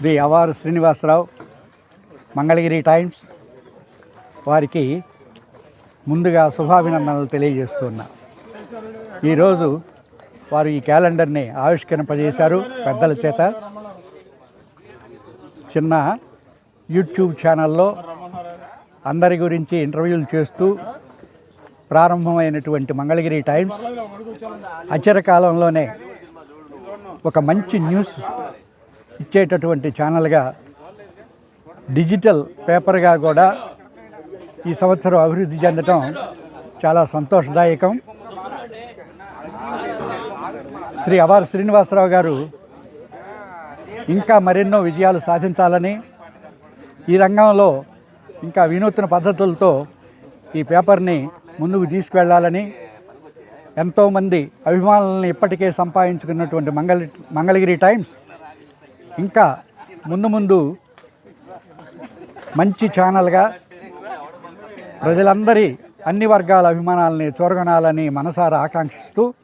Shri అవారు Srinivasarao Mangalagiri Times వారికి ముందుగా శుభాభినందనలు తెలియజేస్తున్నా. ఈరోజు వారు ఈ క్యాలెండర్ని ఆవిష్కరింపజేశారు పెద్దల చేత. చిన్న యూట్యూబ్ ఛానల్లో అందరి గురించి ఇంటర్వ్యూలు చేస్తూ ప్రారంభమైనటువంటి మంగళగిరి టైమ్స్ అచర కాలంలోనే ఒక మంచి న్యూస్ ఇచ్చేటటువంటి ఛానల్గా డిజిటల్ పేపర్గా కూడా ఈ సంవత్సరం అభివృద్ధి చెందటం చాలా సంతోషదాయకం. శ్రీ అవార్ శ్రీనివాసరావు గారు ఇంకా మరెన్నో విజయాలు సాధించాలని ఈ రంగంలో ఇంకా వినూత్న పద్ధతులతో ఈ పేపర్ని ముందుకు తీసుకువెళ్ళాలని ఎంతోమంది అభిమానులను ఇప్పటికే సంపాదించుకున్నటువంటి మంగళ మంగళగిరి టైమ్స్ ఇంకా ముందు ముందు మంచి ఛానల్గా ప్రజలందరి అన్ని వర్గాల అభిమానాలని చూరగొనాలని మనసారా ఆకాంక్షిస్తూ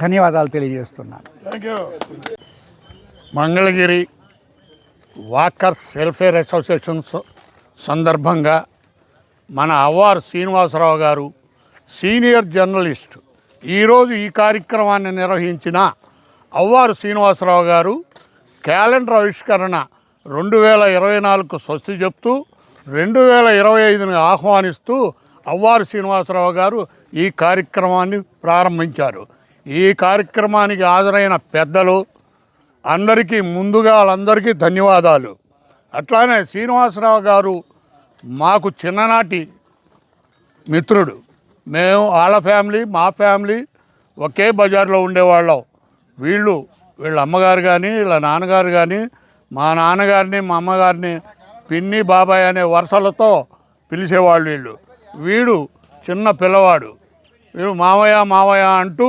ధన్యవాదాలు తెలియజేస్తున్నాను. మంగళగిరి వాకర్స్ వెల్ఫేర్ అసోసియేషన్స్ సందర్భంగా మన అవ్వారు శ్రీనివాసరావు గారు సీనియర్ జర్నలిస్ట్ ఈరోజు ఈ కార్యక్రమాన్ని నిర్వహించిన అవ్వారు శ్రీనివాసరావు గారు క్యాలెండర్ ఆవిష్కరణ రెండు వేల ఇరవై నాలుగుకు స్వస్తి చెప్తూ రెండు వేల ఇరవై ఐదుని ఆహ్వానిస్తూ అవ్వారు శ్రీనివాసరావు గారు ఈ కార్యక్రమాన్ని ప్రారంభించారు. ఈ కార్యక్రమానికి హాజరైన పెద్దలు అందరికీ ముందుగా వాళ్ళందరికీ ధన్యవాదాలు. అట్లానే శ్రీనివాసరావు గారు మాకు చిన్ననాటి మిత్రుడు. మేము వాళ్ళ ఫ్యామిలీ మా ఫ్యామిలీ ఒకే బజార్లో ఉండేవాళ్ళం. వీళ్ళు వీళ్ళ అమ్మగారు కానీ వీళ్ళ నాన్నగారు కానీ మా నాన్నగారిని మా అమ్మగారిని పిన్ని బాబాయ్ అనే వరుసలతో పిలిచేవాళ్ళు వీళ్ళు. వీడు చిన్న పిల్లవాడు. వీడు మావయ్య మావయ్య అంటూ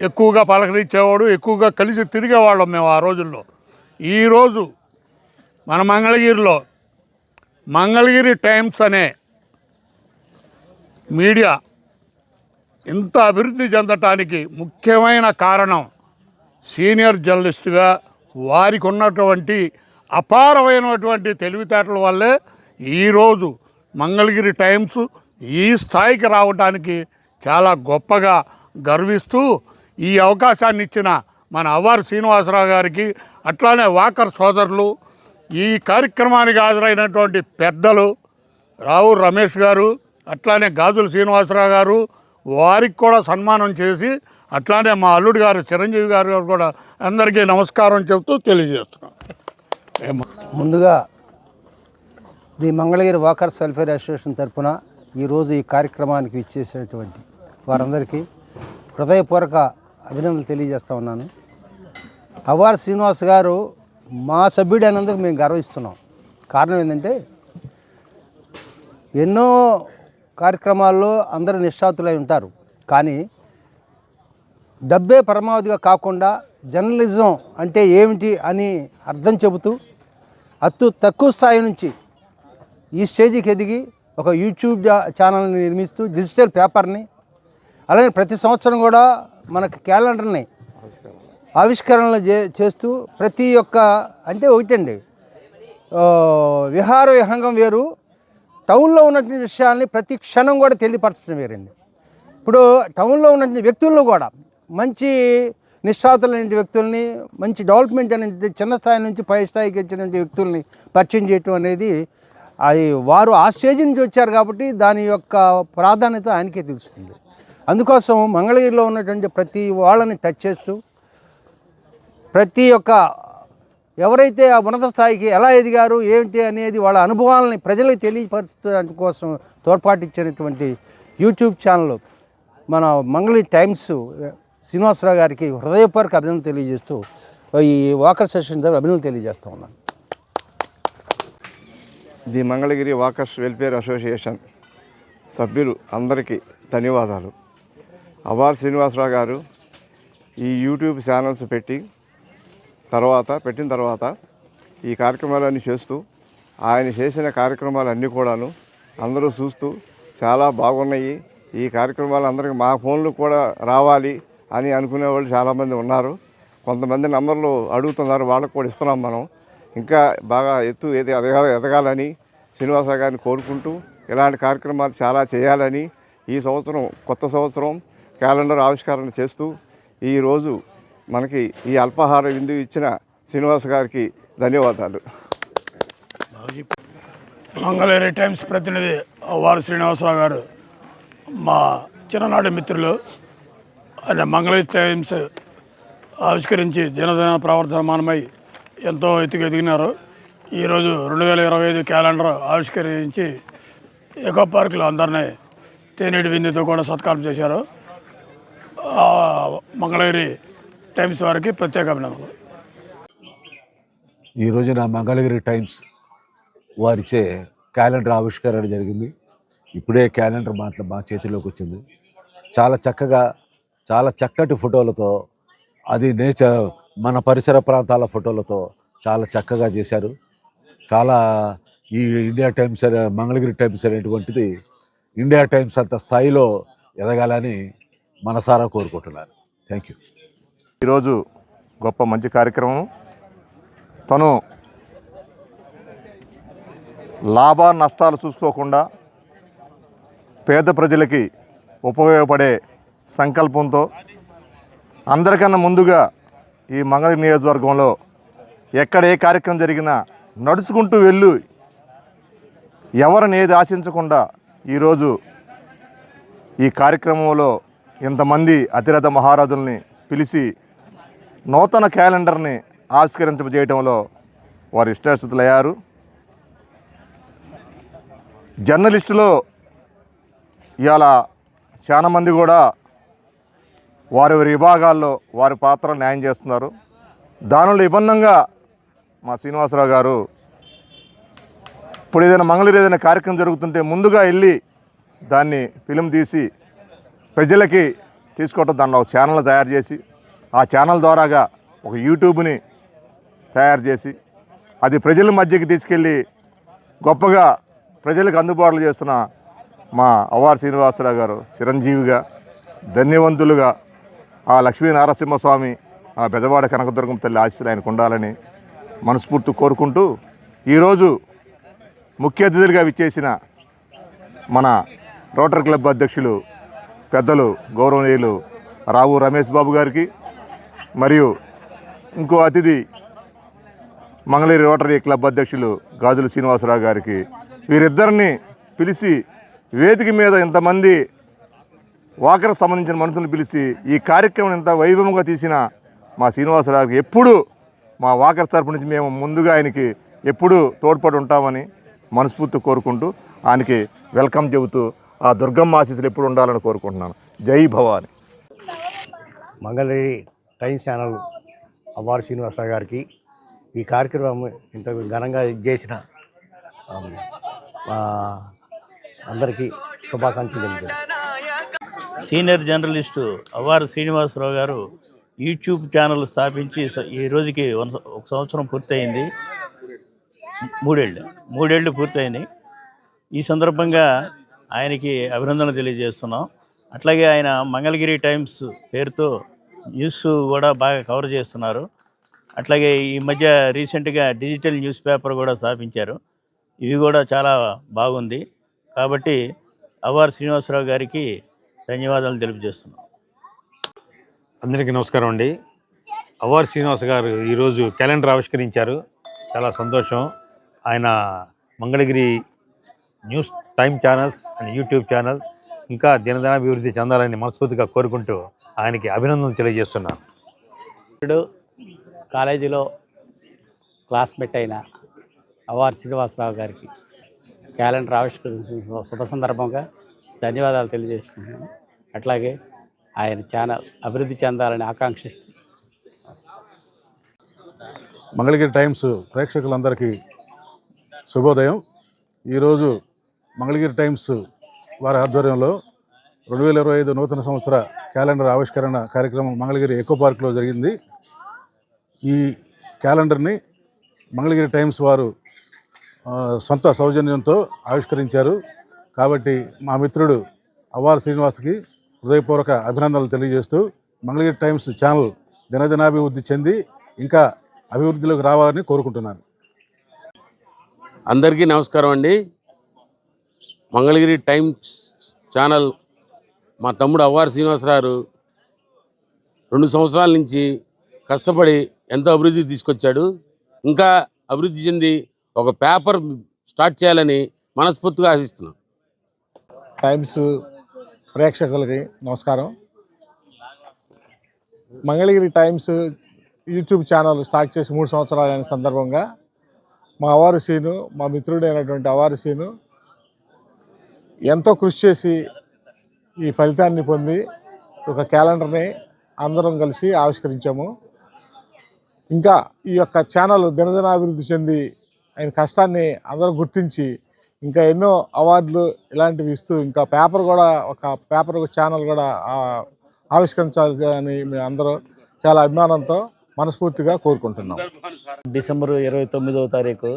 ఎక్కువగా పలకరించేవాడు ఎక్కువగా కలిసి తిరిగేవాళ్ళం మేము ఆ రోజుల్లో. ఈరోజు మన మంగళగిరిలో మంగళగిరి టైమ్స్ అనే మీడియా ఇంత అభివృద్ధి చెందటానికి ముఖ్యమైన కారణం సీనియర్ జర్నలిస్టుగా వారికి ఉన్నటువంటి అపారమైనటువంటి తెలివితేటల వల్లే ఈరోజు మంగళగిరి టైమ్స్ ఈ స్థాయికి రావడానికి చాలా గొప్పగా గర్విస్తూ ఈ అవకాశాన్ని ఇచ్చిన మన అవ్వారు శ్రీనివాసరావు గారికి అట్లానే వాకర్ సోదరులు ఈ కార్యక్రమానికి హాజరైనటువంటి పెద్దలు రావు రమేష్ గారు అట్లానే గాజుల శ్రీనివాసరావు గారు వారికి కూడా సన్మానం చేసి అట్లానే మా అల్లుడు గారు చిరంజీవి గారు కూడా అందరికీ నమస్కారం చెప్తూ తెలియజేస్తున్నాం. ముందుగా the Mangalagiri walkers welfare association తరఫున ఈరోజు ఈ కార్యక్రమానికి ఇచ్చేసినటువంటి వారందరికీ హృదయపూర్వక అభినందనలు తెలియజేస్తూ ఉన్నాను. అవార్ శ్రీనివాస్ గారు మా సభ్యుడు అయినందుకు మేము గర్విస్తున్నాం. కారణం ఏంటంటే ఎన్నో కార్యక్రమాల్లో అందరూ నిష్ఠాతులై ఉంటారు. కానీ డబ్బే పరమావధిగా కాకుండా జర్నలిజం అంటే ఏమిటి అని అర్థం చెబుతూ అత్తు తక్కువ స్థాయి నుంచి ఈ స్టేజికి ఎదిగి ఒక యూట్యూబ్ ఛానల్ని నిర్మిస్తూ డిజిటల్ పేపర్ని అలానే ప్రతి సంవత్సరం కూడా మనకు క్యాలెండర్ని ఆవిష్కరణలు చే చేస్తూ ప్రతి ఒక్క అంటే ఒకటండి విహార విహంగం వేరు టౌన్లో ఉన్నటువంటి విషయాల్ని ప్రతి క్షణం కూడా తెలియపరచడం వేరండి. ఇప్పుడు టౌన్లో ఉన్నటువంటి వ్యక్తుల్లో కూడా మంచి నిష్ఠాతులైన వ్యక్తుల్ని మంచి డెవలప్మెంట్ అనేది చిన్న స్థాయి నుంచి పై స్థాయికి వచ్చిన వ్యక్తుల్ని పరిచయం చేయటం అనేది అది వారు ఆ స్టేజ్ నుంచి వచ్చారు కాబట్టి దాని యొక్క ప్రాధాన్యత ఆయనకే తెలుస్తుంది. అందుకోసం మంగళగిరిలో ఉన్నటువంటి ప్రతి వాళ్ళని టచ్ చేస్తూ ప్రతి ఒక్క ఎవరైతే ఆ ఉన్నత స్థాయికి ఎలా ఎదిగారు ఏమిటి అనేది వాళ్ళ అనుభవాలని ప్రజలకు తెలియపరచడం కోసం తోడ్పాటిచ్చినటువంటి యూట్యూబ్ ఛానల్ మన మంగళి టైమ్స్ శ్రీనివాసరావు గారికి హృదయపూర్వక అభినందన తెలియజేస్తూ ఈ వాకర్ సెషన్ ద్వారా అభినందన తెలియజేస్తూ ఉన్నాను. The Mangalagiri walkers welfare association సభ్యులు అందరికీ ధన్యవాదాలు. అవార్ శ్రీనివాసరావు గారు ఈ యూట్యూబ్ ఛానల్స్ పెట్టి తర్వాత పెట్టిన తర్వాత ఈ కార్యక్రమాలన్నీ చేస్తూ ఆయన చేసిన కార్యక్రమాలన్నీ కూడాను అందరూ చూస్తూ చాలా బాగున్నాయి. ఈ కార్యక్రమాలు అందరికీ మా ఫోన్లు కూడా రావాలి. అని అనుకునే వాళ్ళు చాలామంది ఉన్నారు. కొంతమంది నంబర్లు అడుగుతున్నారు. వాళ్ళకు కూడా ఇస్తున్నాం మనం. ఇంకా బాగా ఎత్తు ఎది ఎదగాల ఎదగాలని శ్రీనివాస గారిని కోరుకుంటూ ఇలాంటి కార్యక్రమాలు చాలా చేయాలని ఈ సంవత్సరం కొత్త సంవత్సరం క్యాలెండర్ ఆవిష్కరణ చేస్తూ ఈరోజు మనకి ఈ అల్పాహార విందు ఇచ్చిన శ్రీనివాస్ గారికి ధన్యవాదాలు. మంగళగిరి టైమ్స్ ప్రతినిధి వారు శ్రీనివాసరావు గారు మా చిన్ననాటి మిత్రులు. ఆయన మంగళగిరి టైమ్స్ ఆవిష్కరించి దినదిన ప్రవర్తమానమై ఎంతో ఎత్తుకు ఎదిగినారు ఈరోజు రెండు వేల ఇరవై ఐదు క్యాలెండర్ ఆవిష్కరించి ఎకో పార్కులో అందరినీ తేనెటి విందుతో కూడా సత్కారం చేశారు. మంగళగిరి టైమ్స్ వారికి ప్రత్యేక అభినందనలు. ఈ రోజున మంగళగిరి టైమ్స్ వారిచే క్యాలెండర్ ఆవిష్కరణ జరిగింది. ఇప్పుడే క్యాలెండర్ మా మా చేతిలోకి వచ్చింది. చాలా చక్కగా చాలా చక్కటి ఫోటోలతో అది నేచర్ మన పరిసర ప్రాంతాల ఫోటోలతో చాలా చక్కగా చేశారు. చాలా ఈ ఇండియా టైమ్స్ మంగళగిరి టైమ్స్ అనేటువంటిది ఇండియా టైమ్స్ అంత స్థాయిలో ఎదగాలని మనసారా కోరుకుంటున్నాను. థ్యాంక్ యూ ఈరోజు గొప్ప మంచి కార్యక్రమం. తను లాభ నష్టాలు చూసుకోకుండా పేద ప్రజలకి ఉపయోగపడే సంకల్పంతో అందరికన్నా ముందుగా ఈ మంగళగిరి నియోజకవర్గంలో ఎక్కడ ఏ కార్యక్రమం జరిగినా నడుచుకుంటూ వెళ్ళు. ఎవరిని ఏది ఆశించకుండా ఈరోజు ఈ కార్యక్రమంలో ఇంతమంది అతిరథ మహారాజుల్ని పిలిచి నూతన క్యాలెండర్ని ఆవిష్కరించజేయడంలో వారు ఇష్టాస్థితులయ్యారు జర్నలిస్టులో ఇవాళ చాలామంది కూడా వారి వారి విభాగాల్లో వారి పాత్ర న్యాయం చేస్తున్నారు. దానిలో విభిన్నంగా మా శ్రీనివాసరావు గారు ఇప్పుడు ఏదైనా మంగళూరు ఏదైనా కార్యక్రమం జరుగుతుంటే ముందుగా వెళ్ళి దాన్ని ఫిలిం తీసి ప్రజలకి తీసుకోవటం దానిలో ఒక ఛానల్ తయారు చేసి ఆ ఛానల్ ద్వారాగా ఒక యూట్యూబ్ని తయారు చేసి అది ప్రజల మధ్యకి తీసుకెళ్ళి గొప్పగా ప్రజలకు అందుబాటులో చేస్తున్న మా అవార్ శ్రీనివాసరావు గారు చిరంజీవిగా ధన్యవంతులుగా ఆ లక్ష్మీ నారసింహస్వామి ఆ పెదవాడ కనకదుర్గం తల్లి ఆశీస్సులు ఆయనకు ఉండాలని మనస్ఫూర్తి కోరుకుంటూ ఈరోజు ముఖ్య అతిథులుగా విచ్చేసిన మన రోటరీ క్లబ్ అధ్యక్షులు పెద్దలు గౌరవనీయులు రావు రమేష్ బాబు గారికి మరియు ఇంకో అతిథి మంగళగిరి రోటరీ క్లబ్ అధ్యక్షులు గాజుల శ్రీనివాసరావు గారికి వీరిద్దరిని పిలిచి వేదిక మీద ఇంతమంది వాకర్ సంబంధించిన మనుషులను పిలిచి ఈ కార్యక్రమం ఇంత వైభవంగా తీసిన మా శ్రీనివాసరావుకి ఎప్పుడు మా వాకర్ తరపు నుంచి మేము ముందుగా ఆయనకి ఎప్పుడూ తోడ్పడి ఉంటామని మనస్ఫూర్తి కోరుకుంటూ ఆయనకి వెల్కమ్ చెబుతూ ఆ దుర్గమ్మ ఆశీస్సులు ఎప్పుడు ఉండాలని కోరుకుంటున్నాను. జై భవాని. మంగళగిరి టైమ్స్ ఛానల్ అవ్వారు శ్రీనివాసరావు గారికి ఈ కార్యక్రమం ఇంత ఘనంగా చేసిన అందరికీ శుభాకాంక్షలు తెలియజేస్తాను సీనియర్ జర్నలిస్టు అవ్వారు శ్రీనివాసరావు గారు యూట్యూబ్ ఛానల్ స్థాపించి ఈ రోజుకి వన్ ఒక సంవత్సరం పూర్తయింది. మూడేళ్ళు మూడేళ్ళు పూర్తయింది. ఈ సందర్భంగా ఆయనకి అభినందనలు తెలియజేస్తున్నాం. అట్లాగే ఆయన మంగళగిరి టైమ్స్ పేరుతో న్యూస్ కూడా బాగా కవర్ చేస్తున్నారు. అట్లాగే ఈ మధ్య రీసెంట్గా డిజిటల్ న్యూస్ పేపర్ కూడా స్థాపించారు. ఇవి కూడా చాలా బాగుంది. కాబట్టి అవ్వారు శ్రీనివాసరావు గారికి ధన్యవాదాలు తెలియజేస్తున్నాం. అందరికీ నమస్కారం అండి. అవార్ శ్రీనివాస్ గారు ఈరోజు క్యాలెండర్ ఆవిష్కరించారు. చాలా సంతోషం. ఆయన Mangalagiri news time channels and YouTube channel ఇంకా దినదినాభివృద్ధి చెందాలని మనస్ఫూర్తిగా కోరుకుంటూ ఆయనకి అభినందనలు తెలియజేస్తున్నాను. ఇప్పుడు కాలేజీలో క్లాస్మేట్ అయిన అవార్ శ్రీనివాసరావు గారికి క్యాలెండర్ ఆవిష్కరించిన శుభ సందర్భంగా ధన్యవాదాలు తెలియజేసుకుంటున్నాను. అట్లాగే ఆయన ఛానల్ అభివృద్ధి చెందాలని ఆకాంక్షిస్తూ మంగళగిరి టైమ్స్ ప్రేక్షకులందరికీ శుభోదయం. ఈరోజు మంగళగిరి టైమ్స్ వారి ఆధ్వర్యంలో రెండు వేల ఇరవై ఐదు నూతన సంవత్సర క్యాలెండర్ ఆవిష్కరణ కార్యక్రమం మంగళగిరి ఎకో పార్క్లో జరిగింది. ఈ క్యాలెండర్ని మంగళగిరి టైమ్స్ వారు సొంత సౌజన్యంతో ఆవిష్కరించారు. కాబట్టి మా మిత్రుడు అవార్ శ్రీనివాస్కి హృదయపూర్వక అభినందనలు తెలియజేస్తూ మంగళగిరి టైమ్స్ ఛానల్ దినదినాభివృద్ధి చెంది ఇంకా అభివృద్ధిలోకి రావాలని కోరుకుంటున్నాను. అందరికీ నమస్కారం అండి. మంగళగిరి టైమ్స్ ఛానల్ మా తమ్ముడు అవ్వారు శ్రీనివాసరావు రెండు సంవత్సరాల నుంచి కష్టపడి ఎంతో అభివృద్ధి తీసుకొచ్చాడు. ఇంకా అభివృద్ధి చెంది ఒక పేపర్ స్టార్ట్ చేయాలని మనస్ఫూర్తిగా ఆశిస్తున్నాం. టైమ్స్ ప్రేక్షకులకి నమస్కారం. Mangalagiri Times YouTube channel start చేసి మూడు సంవత్సరాలైన సందర్భంగా మా అవారు సీను మా మిత్రుడైనటువంటి అవారు సీను ఎంతో కృషి చేసి ఈ ఫలితాన్ని పొంది ఒక క్యాలెండర్ని అందరం కలిసి ఆవిష్కరించాము. ఇంకా ఈ యొక్క ఛానల్ దినదినాభివృద్ధి చెంది ఆయన కష్టాన్ని అందరూ గుర్తించి ఇంకా ఎన్నో అవార్డులు ఇలాంటివి ఇస్తూ ఇంకా పేపర్ కూడా ఒక పేపర్ ఛానల్ కూడా ఆ, ఆవిష్కరించాలి అని మేము అందరూ చాలా అభిమానంతో మనస్ఫూర్తిగా కోరుకుంటున్నాం. డిసెంబర్ ఇరవై తొమ్మిదవ తారీఖు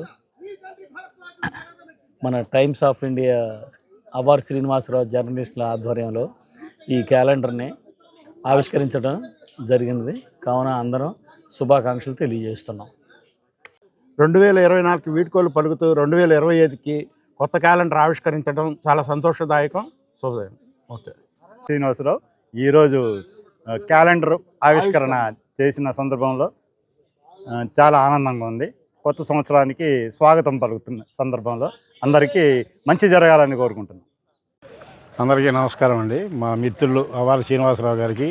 మన Times of India Avvari Srinivasarao జర్నలిస్టుల ఆధ్వర్యంలో ఈ క్యాలెండర్ని ఆవిష్కరించడం జరిగినది కావున అందరం శుభాకాంక్షలు తెలియజేస్తున్నాం. రెండు వేల ఇరవై నాలుగు వీడ్కోలు పలుకుతూ రెండు వేల ఇరవై ఐదుకి కొత్త క్యాలెండర్ ఆవిష్కరించడం చాలా సంతోషదాయకం. శుభోదయం. ఓకే. శ్రీనివాసరావు ఈరోజు క్యాలెండర్ ఆవిష్కరణ చేసిన సందర్భంలో చాలా ఆనందంగా ఉంది. కొత్త సంవత్సరానికి స్వాగతం పలుకుతున్న సందర్భంలో అందరికీ మంచి జరగాలని కోరుకుంటున్నాను అందరికీ నమస్కారం అండి. మా మిత్రులు అవారి శ్రీనివాసరావు గారికి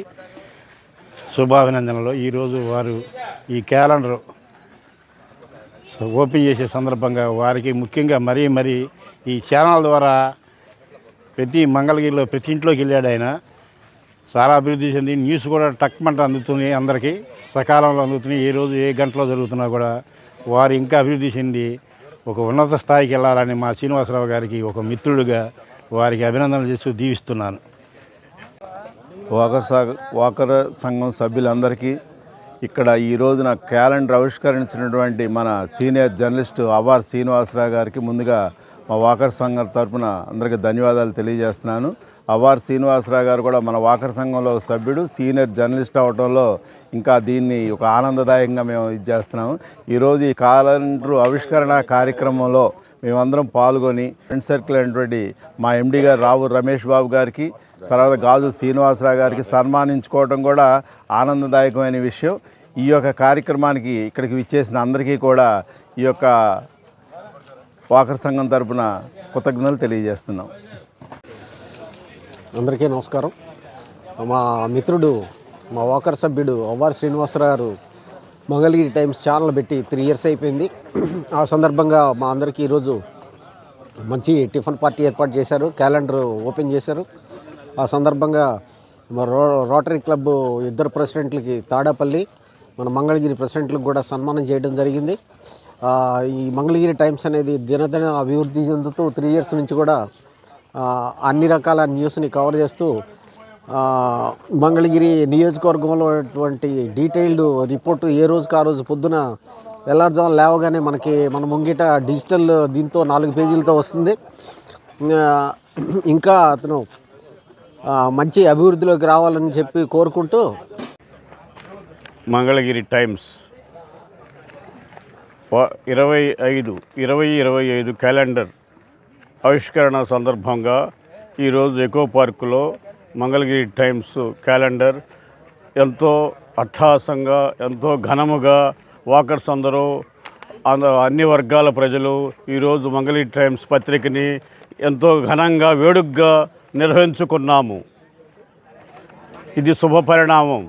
శుభాభినందనలు. ఈరోజు వారు ఈ క్యాలెండర్ ఓపెన్ చేసే సందర్భంగా వారికి ముఖ్యంగా మరీ మరీ ఈ ఛానల్ ద్వారా ప్రతి మంగళగిరిలో ప్రతి ఇంట్లోకి వెళ్ళాడు ఆయన. చాలా అభివృద్ధి చెంది న్యూస్ కూడా టక్మంట అందుతుంది అందరికీ సకాలంలో అందుతున్నాయి. ఏ రోజు ఏ గంటలో జరుగుతున్నా కూడా వారు ఇంకా అభివృద్ధి చెంది ఒక ఉన్నత స్థాయికి వెళ్ళాలని మా శ్రీనివాసరావు గారికి ఒక మిత్రుడిగా వారికి అభినందనలు చేస్తూ దీవిస్తున్నాను. వాకర్ సాగ వాకర్ సంఘం సభ్యులందరికీ ఇక్కడ ఈ రోజున క్యాలెండర్ ఆవిష్కరించినటువంటి మన సీనియర్ జర్నలిస్టు అవార్ శ్రీనివాసరావు గారికి ముందుగా మా వాకర్ సంఘం తరపున అందరికీ ధన్యవాదాలు తెలియజేస్తున్నాను. అవార్ శ్రీనివాసరావు గారు కూడా మన వాకర్ సంఘంలో సభ్యుడు సీనియర్ జర్నలిస్ట్ అవడంలో ఇంకా దీన్ని ఒక ఆనందదాయకంగా మేము ఇది చేస్తున్నాము. ఈరోజు ఈ క్యాలెండర్ ఆవిష్కరణ కార్యక్రమంలో మేమందరం పాల్గొని ఫ్రెండ్ సర్కిల్ అయినటువంటి మా ఎండి గారు రావు రమేష్ బాబు గారికి తర్వాత గాజు శ్రీనివాసరావు గారికి సన్మానించుకోవడం కూడా ఆనందదాయకమైన విషయం. ఈ యొక్క కార్యక్రమానికి ఇక్కడికి విచ్చేసిన అందరికీ కూడా ఈ యొక్క వాకర్ సంఘం తరపున కృతజ్ఞతలు తెలియజేస్తున్నాం. అందరికీ నమస్కారం. మా మిత్రుడు మా వాకర్ సభ్యుడు అవ్వారి శ్రీనివాసరావు గారు మంగళగిరి టైమ్స్ ఛానల్ పెట్టి త్రీ ఇయర్స్ అయిపోయింది. ఆ సందర్భంగా మా అందరికీ ఈరోజు మంచి టిఫిన్ పార్టీ ఏర్పాటు చేశారు క్యాలెండర్ ఓపెన్ చేశారు. ఆ సందర్భంగా మా రో రోటరీ క్లబ్ ఇద్దరు ప్రెసిడెంట్లకి తాడేపల్లి మన మంగళగిరి ప్రెసిడెంట్లకు కూడా సన్మానం చేయడం జరిగింది. ఈ మంగళగిరి టైమ్స్ అనేది దినదిన అభివృద్ధి చెందుతూ త్రీ ఇయర్స్ నుంచి కూడా అన్ని రకాల న్యూస్ని కవర్ చేస్తూ మంగళగిరి నియోజకవర్గంలో ఉన్నటువంటి డీటెయిల్డ్ రిపోర్టు ఏ రోజుకి ఆ రోజు పొద్దున తెల్లారుజామున లేవగానే మనకి మన ముంగిట డిజిటల్ దీంతో నాలుగు పేజీలతో వస్తుంది. ఇంకా అతను మంచి అభివృద్ధిలోకి రావాలని చెప్పి కోరుకుంటూ మంగళగిరి టైమ్స్ ఇరవై ఐదు ఇరవై ఇరవై ఐదు క్యాలెండర్ ఆవిష్కరణ సందర్భంగా ఈరోజు ఎకో పార్కులో మంగళగిరి టైమ్స్ క్యాలెండర్ ఎంతో అట్టహాసంగా ఎంతో ఘనముగా వాకర్స్ అందరూ అంద- అన్ని వర్గాల ప్రజలు ఈరోజు మంగళగిరి టైమ్స్ పత్రికని ఎంతో ఘనంగా వేడుగ్గా నిర్వహించుకున్నాము. ఇది శుభ పరిణామం.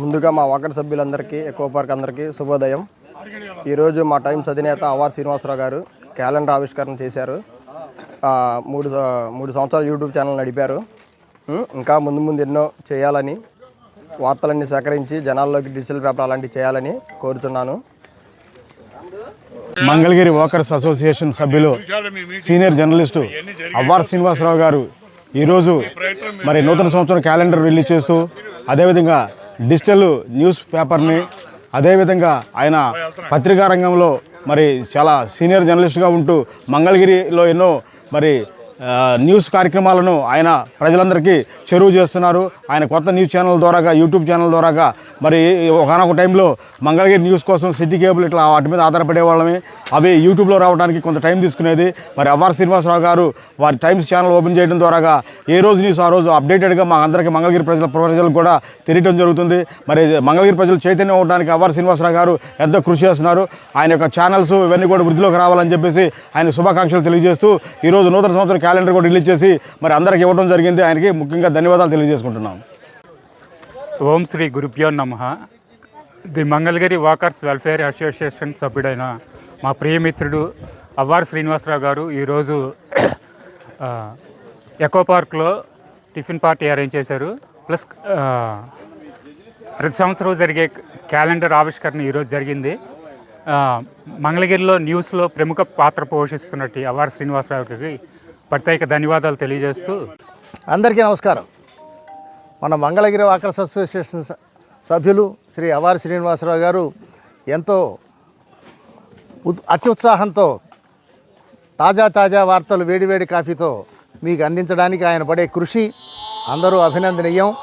ముందుగా మా వాకర్ సభ్యులందరికీ ఎకో పార్క్ అందరికీ శుభోదయం. ఈరోజు మా టైమ్స్ అధినేత అవార్ శ్రీనివాసరావు గారు క్యాలెండర్ ఆవిష్కరణ చేశారు. మూడు మూడు సంవత్సరాలు యూట్యూబ్ ఛానల్ నడిపారు. ఇంకా ముందు ముందు ఎన్నో చేయాలని వార్తలన్నీ సేకరించి జనాల్లోకి డిజిటల్ పేపర్ అలాంటివి చేయాలని కోరుతున్నాను. మంగళగిరి వాకర్స్ అసోసియేషన్ సభ్యులు సీనియర్ జర్నలిస్టు అవ్వార్ శ్రీనివాసరావు గారు ఈరోజు మరి నూతన సంవత్సరం క్యాలెండర్ రిలీజ్ చేస్తూ అదేవిధంగా డిజిటల్ న్యూస్ పేపర్ని అదేవిధంగా ఆయన పత్రికా రంగంలో మరి చాలా సీనియర్ జర్నలిస్ట్గా ఉంటూ మంగళగిరిలో ఎన్నో మరి న్యూస్ కార్యక్రమాలను ఆయన ప్రజలందరికీ చెరువు చేస్తున్నారు. ఆయన కొత్త న్యూస్ ఛానల్ ద్వారాగా యూట్యూబ్ ఛానల్ ద్వారాగా మరి ఒకనొక టైంలో మంగళగిరి న్యూస్ కోసం సిటీ కేబుల్ ఇట్లా వాటి మీద ఆధారపడే వాళ్ళమే. అవి యూట్యూబ్లో రావడానికి కొంత టైం తీసుకునేది. మరి అవ్వార్ శ్రీనివాసరావు గారు వారి టైమ్స్ ఛానల్ ఓపెన్ చేయడం ద్వారాగా ఏ రోజు న్యూస్ ఆ రోజు అప్డేటెడ్గా మా అందరికీ మంగళగిరి ప్రజల ప్రజలకు కూడా తెలియడం జరుగుతుంది. మరి మంగళగిరి ప్రజలు చైతన్యం అవడానికి అవ్వార్ శ్రీనివాసరావు గారు ఎంతో కృషి చేస్తున్నారు. ఆయన యొక్క ఛానల్స్ ఇవన్నీ కూడా వృద్ధిలోకి రావాలని చెప్పేసి ఆయన శుభాకాంక్షలు తెలియజేస్తూ ఈరోజు నూతన సంవత్సరం క్యాలెండర్ కూడా రిలీజ్ చేసి మరి అందరికి ఇవ్వడం జరిగింది. ఆయనకి ముఖ్యంగా ధన్యవాదాలు తెలియజేసుకుంటున్నాం. ఓం శ్రీ గురుభ్యో నమ. The Mangalagiri walkers welfare association సభ్యుడైన మా ప్రియమిత్రుడు అవ్వారు శ్రీనివాసరావు గారు ఈరోజు ఎకో పార్క్లో టిఫిన్ పార్టీ అరేంజ్ చేశారు. ప్లస్ ప్రతి సంవత్సరం జరిగే క్యాలెండర్ ఆవిష్కరణ ఈరోజు జరిగింది. మంగళగిరిలో న్యూస్లో ప్రముఖ పాత్ర పోషిస్తున్నట్టు అవ్వార్ శ్రీనివాసరావుకి ప్రత్యేక ధన్యవాదాలు తెలియజేస్తూ అందరికీ నమస్కారం. మన మంగళగిరి వాకర్స్ అసోసియేషన్ సభ్యులు శ్రీ అవారి శ్రీనివాసరావు గారు ఎంతో ఉత్- అత్యుత్సాహంతో తాజా తాజా వార్తలు వేడివేడి కాఫీతో మీకు అందించడానికి ఆయన పడే కృషి అందరూ అభినందనీయం.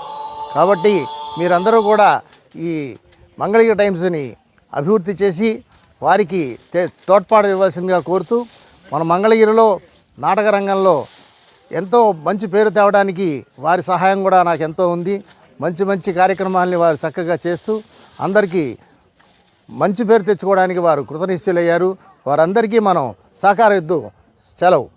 కాబట్టి మీరందరూ కూడా ఈ మంగళగిరి టైమ్స్ని అభివృద్ధి చేసి వారికి తే- తోడ్పాటు ఇవ్వాల్సిందిగా కోరుతూ మన మంగళగిరిలో నాటక రంగంలో ఎంతో మంచి పేరు తేవడానికి వారి సహాయం కూడా నాకు ఎంతో ఉంది. మంచి మంచి కార్యక్రమాల్ని వారు చక్కగా చేస్తూ అందరికీ మంచి పేరు తెచ్చుకోవడానికి వారు కృతనిశ్చయులయ్యారు. వారందరికీ మనం సహకారం ఇద్దు సెలవు.